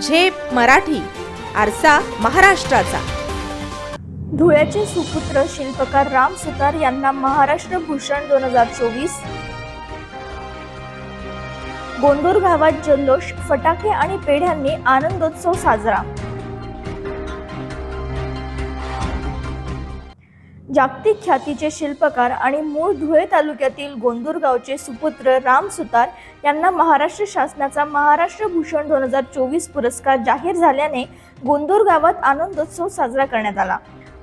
झेप मराठी आरसा महाराष्ट्राचा. धुळ्याचे सुपुत्र शिल्पकार राम सुतार यांना महाराष्ट्र भूषण दोन हजार चोवीस. गोंदूर गावात जल्लोष फटाके आणि पेढ्यांनी आनंदोत्सव साजरा. जागतिक ख्यातीचे शिल्पकार आणि मूळ धुळे तालुक्यातील गोंदूर गावचे सुपुत्र राम सुतार यांना महाराष्ट्र शासनाचा महाराष्ट्र भूषण दोन हजार चोवीस पुरस्कार जाहीर झाल्याने गोंदूर गावात आनंदोत्सव साजरा करण्यात आला.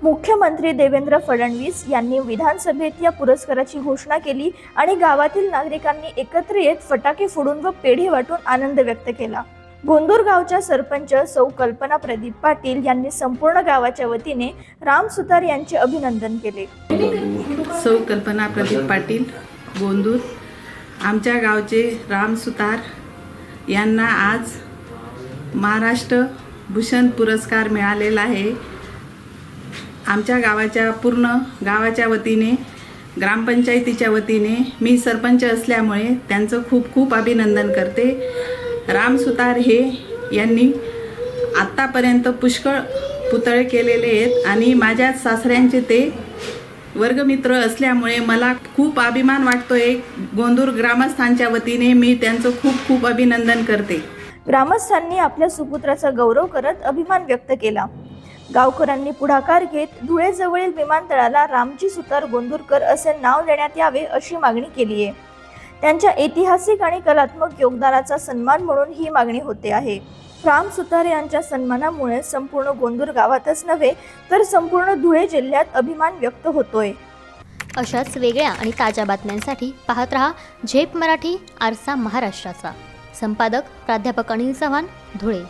मुख्यमंत्री देवेंद्र फडणवीस यांनी विधानसभेत या पुरस्काराची घोषणा केली आणि गावातील नागरिकांनी एकत्र येत फटाके फोडून व पेढे वाटून आनंद व्यक्त केला. गोंदूर गावच्या सरपंच सौ कल्पना प्रदीप पाटील यांनी संपूर्ण गावाच्या वतीने राम सुतार यांचे अभिनंदन केले. सौ कल्पना प्रदीप पाटील गोंदूर. आमच्या गावचे राम सुतार यांना आज महाराष्ट्र भूषण पुरस्कार मिळालेला आहे. आमच्या गावाच्या पूर्ण गावाच्या वतीने ग्रामपंचायतीच्या वतीने मी सरपंच असल्यामुळे त्यांचं खूप खूप अभिनंदन करते. राम सुतार हे यांनी आत्तापर्यंत पुष्कळ पुतळे केलेले आहेत आणि माझ्या सासऱ्यांचे ते वर्गमित्र असल्यामुळे मला खूप अभिमान वाटतोय. गोंदूर ग्रामस्थांच्या वतीने मी त्यांचं खूप खूप अभिनंदन करते. ग्रामस्थांनी आपल्या सुपुत्राचा गौरव करत अभिमान व्यक्त केला. गावकऱ्यांनी पुढाकार घेत धुळेजवळील विमानतळाला रामजी सुतार गोंदूरकर असे नाव देण्यात यावे अशी मागणी केली आहे त्यांच्या ऐतिहासिक आणि कलात्मक योगदानाचा सन्मान म्हणून ही मागणी होते आहे. राम सुतारे यांच्या सन्मानामुळे संपूर्ण गोंदूर गावातच नव्हे तर संपूर्ण धुळे जिल्ह्यात अभिमान व्यक्त होतोय. अशाच वेगळ्या आणि ताज्या बातम्यांसाठी पाहत रहा झेप मराठी आरसा महाराष्ट्राचा. संपादक प्राध्यापक अनिल चव्हाण धुळे.